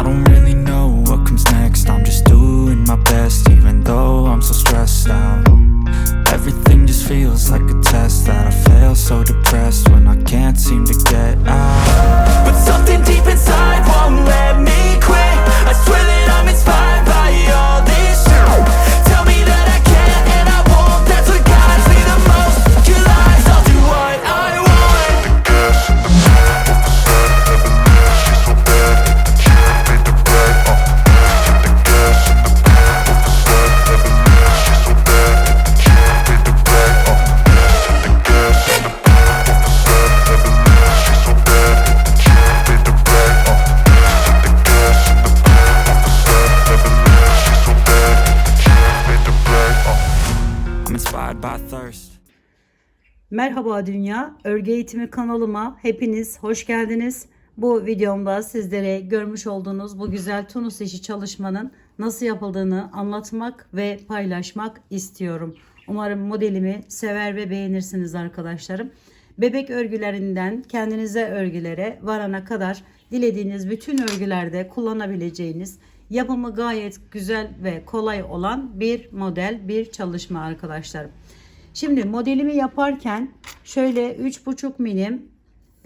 I don't really know what comes next. I'm just doing my best, even though I'm so stressed out. Everything just feels like a test that I fail. So depressed when I can't seem to get Merhaba Dünya, Örgü Eğitimi kanalıma hepiniz hoş geldiniz. Bu videomda sizlere görmüş olduğunuz bu güzel tunus işi çalışmanın nasıl yapıldığını anlatmak ve paylaşmak istiyorum. Umarım modelimi sever ve beğenirsiniz arkadaşlarım. Bebek örgülerinden kendinize örgülere varana kadar dilediğiniz bütün örgülerde kullanabileceğiniz yapımı gayet güzel ve kolay olan bir model, bir çalışma arkadaşlarım. Şimdi modelimi yaparken şöyle 3,5 milim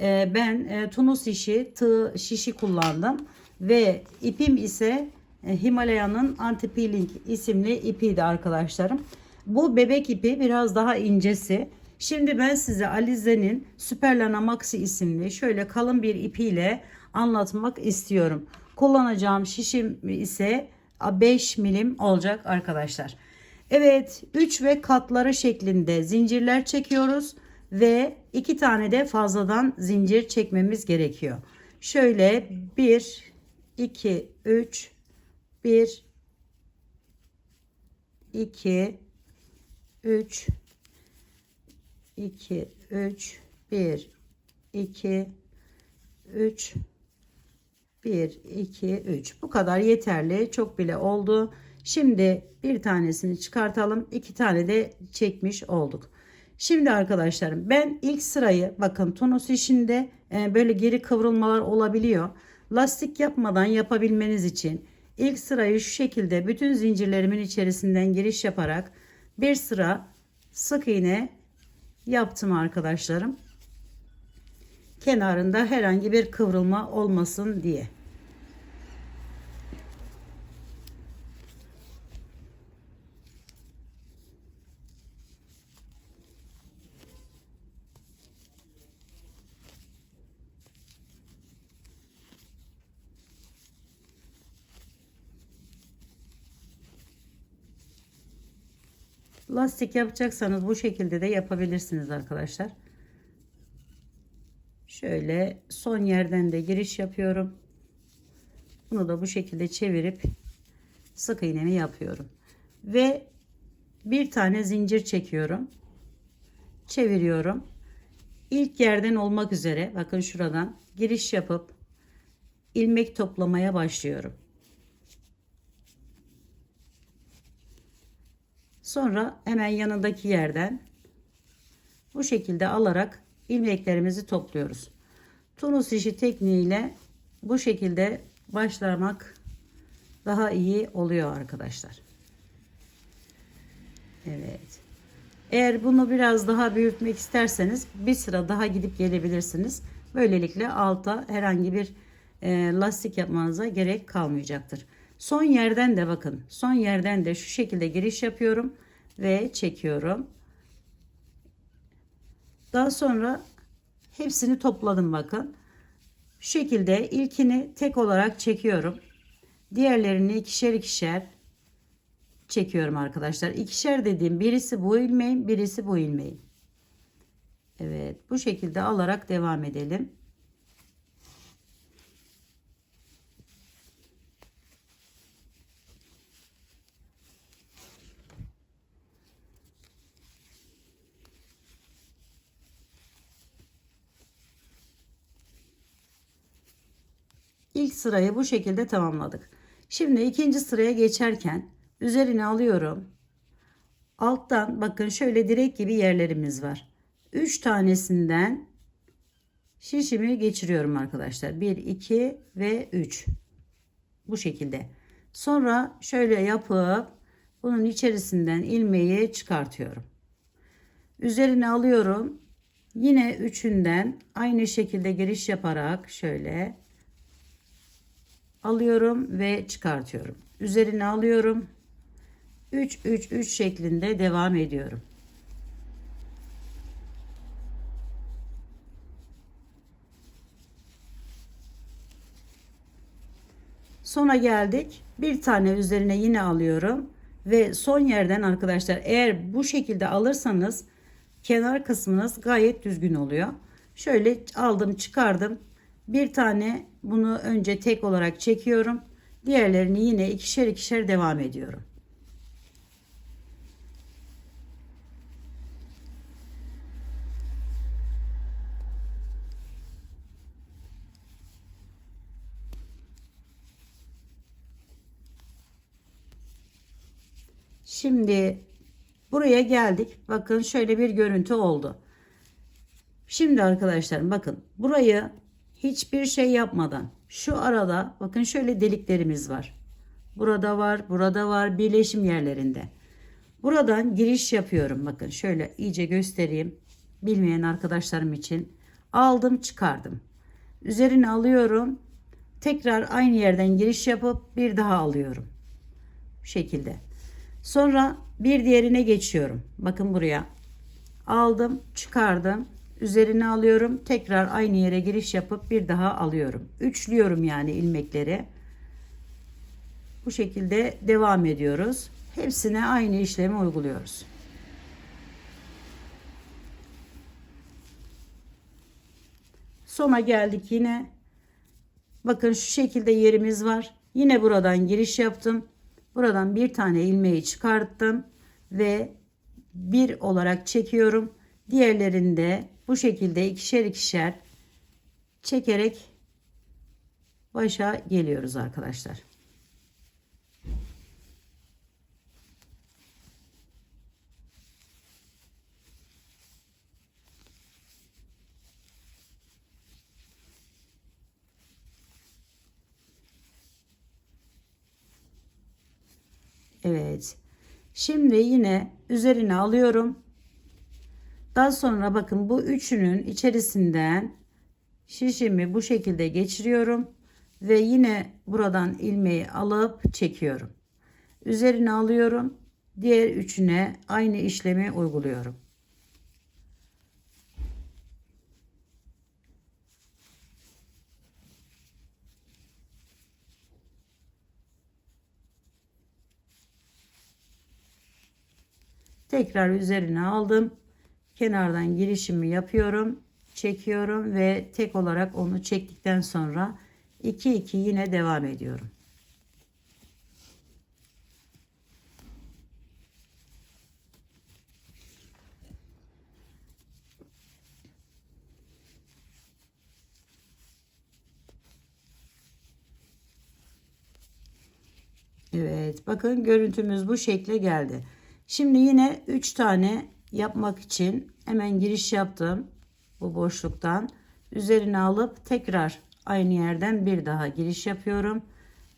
e, ben e, tunus işi tığ şişi kullandım ve ipim ise e, Himalaya'nın anti peeling isimli ipiydi arkadaşlarım. Bu bebek ipi biraz daha incesi. Şimdi ben size Alize'nin Superlana Maxi isimli şöyle kalın bir ipiyle anlatmak istiyorum. Kullanacağım şişim ise 5 milim olacak arkadaşlar. Evet 3 ve katları şeklinde zincirler çekiyoruz ve 2 tane de fazladan zincir çekmemiz gerekiyor. Şöyle 1 2 3 1 2 3 2 3 1 2 3 1 2 3 bu kadar yeterli. Çok bile oldu şimdi bir tanesini çıkartalım. İki tane de çekmiş olduk. Şimdi arkadaşlarım ben ilk sırayı bakın tonus işinde e, böyle geri kıvrılmalar olabiliyor. Lastik yapmadan yapabilmeniz için ilk sırayı şu şekilde bütün zincirlerimin içerisinden giriş yaparak bir sıra sık iğne yaptım arkadaşlarım. Kenarında herhangi bir kıvrılma olmasın diye. Lastik yapacaksanız bu şekilde de yapabilirsiniz arkadaşlar. Şöyle son yerden de giriş yapıyorum. Bunu da bu şekilde çevirip sık iğnemi yapıyorum. Ve bir tane zincir çekiyorum. Çeviriyorum. İlk yerden olmak üzere bakın şuradan giriş yapıp ilmek toplamaya başlıyorum. Sonra hemen yanındaki yerden bu şekilde alarak ilmeklerimizi topluyoruz. Tunus işi tekniğiyle bu şekilde başlamak daha iyi oluyor arkadaşlar. Evet. Eğer bunu biraz daha büyütmek isterseniz bir sıra daha gidip gelebilirsiniz. Böylelikle alta herhangi bir e, lastik yapmanıza gerek kalmayacaktır. Son yerden de bakın. Son yerden de şu şekilde giriş yapıyorum ve çekiyorum. Daha sonra hepsini topladım bakın. Şu şekilde ilkini tek olarak çekiyorum. Diğerlerini ikişer ikişer çekiyorum arkadaşlar. İkişer dediğim birisi bu ilmeğin, birisi bu ilmeğin. Evet, bu şekilde alarak devam edelim. İlk sırayı bu şekilde tamamladık. Şimdi ikinci sıraya geçerken üzerine alıyorum. Alttan bakın şöyle direk gibi yerlerimiz var. 3 tanesinden şişimi geçiriyorum arkadaşlar. 1, 2 ve 3. Bu şekilde. Sonra şöyle yapıp bunun içerisinden ilmeği çıkartıyorum. Üzerine alıyorum. Yine üçünden aynı şekilde giriş yaparak şöyle alıyorum ve çıkartıyorum. Üzerine alıyorum. 3 3 3 şeklinde devam ediyorum. Sona geldik. Bir tane üzerine yine alıyorum ve son yerden arkadaşlar eğer bu şekilde alırsanız kenar kısmınız gayet düzgün oluyor. Şöyle aldım çıkardım. Bir tane bunu önce tek olarak çekiyorum. Diğerlerini yine ikişer ikişer devam ediyorum. Şimdi buraya geldik. Bakın şöyle bir görüntü oldu. Şimdi arkadaşlar bakın burayı hiçbir şey yapmadan şu arada bakın şöyle deliklerimiz var. Burada var, burada var birleşim yerlerinde. Buradan giriş yapıyorum. Bakın şöyle iyice göstereyim. Bilmeyen arkadaşlarım için. Aldım çıkardım. Üzerine alıyorum. Tekrar aynı yerden giriş yapıp bir daha alıyorum. Bu şekilde. Sonra bir diğerine geçiyorum. Bakın buraya. Aldım, çıkardım. Üzerine alıyorum. Tekrar aynı yere giriş yapıp bir daha alıyorum. Üçlüyorum yani ilmekleri. Bu şekilde devam ediyoruz. Hepsine aynı işlemi uyguluyoruz. Sona geldik yine. Bakın şu şekilde yerimiz var. Yine buradan giriş yaptım. Buradan bir tane ilmeği çıkarttım ve bir olarak çekiyorum. Diğerlerini de bu şekilde ikişer ikişer çekerek başa geliyoruz arkadaşlar. Evet. Şimdi yine üzerine alıyorum. Daha sonra bakın bu üçünün içerisinden şişimi bu şekilde geçiriyorum ve yine buradan ilmeği alıp çekiyorum. Üzerine alıyorum. Diğer üçüne aynı işlemi uyguluyorum. Tekrar üzerine aldım. Kenardan girişimi yapıyorum. Çekiyorum ve tek olarak onu çektikten sonra 2 2 yine devam ediyorum. Evet bakın görüntümüz bu şekle geldi. Şimdi yine 3 tane yapmak için hemen giriş yaptım. Bu boşluktan üzerine alıp tekrar aynı yerden bir daha giriş yapıyorum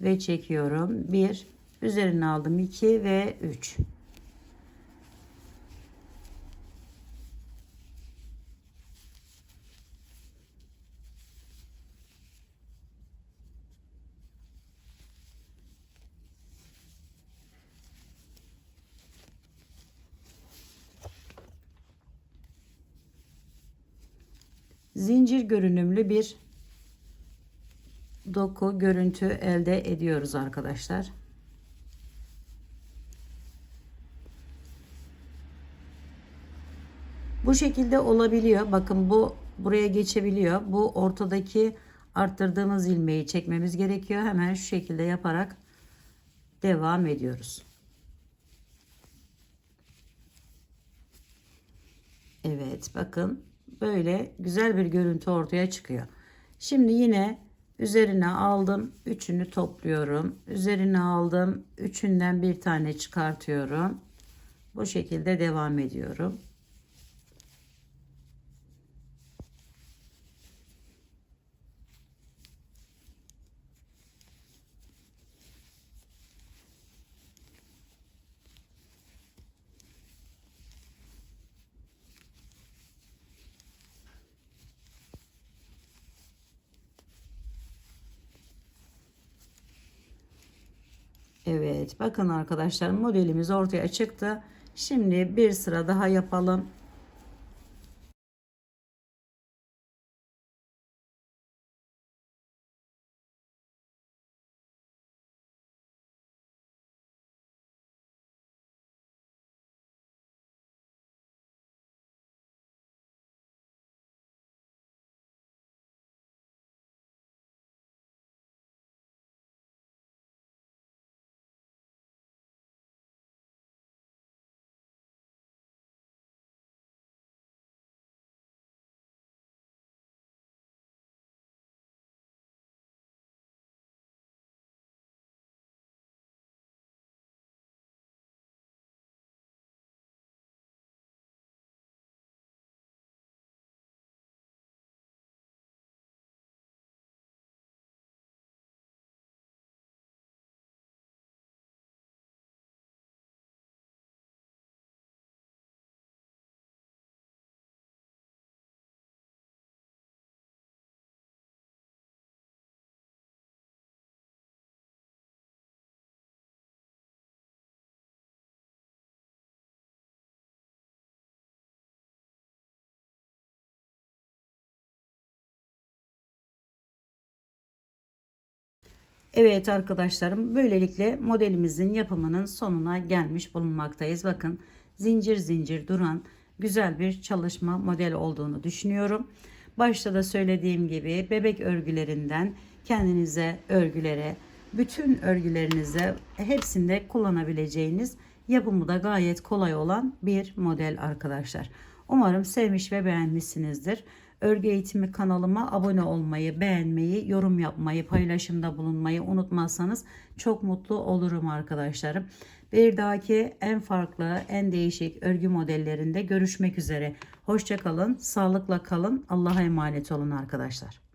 ve çekiyorum. 1 üzerine aldım 2 ve 3. zincir görünümlü bir doku görüntü elde ediyoruz arkadaşlar. Bu şekilde olabiliyor. Bakın bu buraya geçebiliyor. Bu ortadaki arttırdığımız ilmeği çekmemiz gerekiyor. Hemen şu şekilde yaparak devam ediyoruz. Evet bakın böyle güzel bir görüntü ortaya çıkıyor. Şimdi yine üzerine aldım. Üçünü topluyorum. Üzerine aldım. Üçünden bir tane çıkartıyorum. Bu şekilde devam ediyorum. Evet bakın arkadaşlar modelimiz ortaya çıktı. Şimdi bir sıra daha yapalım. Evet arkadaşlarım böylelikle modelimizin yapımının sonuna gelmiş bulunmaktayız. Bakın zincir zincir duran güzel bir çalışma model olduğunu düşünüyorum. Başta da söylediğim gibi bebek örgülerinden kendinize örgülere, bütün örgülerinize hepsinde kullanabileceğiniz yapımı da gayet kolay olan bir model arkadaşlar. Umarım sevmiş ve beğenmişsinizdir. Örgü eğitimi kanalıma abone olmayı, beğenmeyi, yorum yapmayı, paylaşımda bulunmayı unutmazsanız çok mutlu olurum arkadaşlarım. Bir dahaki en farklı, en değişik örgü modellerinde görüşmek üzere. Hoşçakalın, sağlıkla kalın, Allah'a emanet olun arkadaşlar.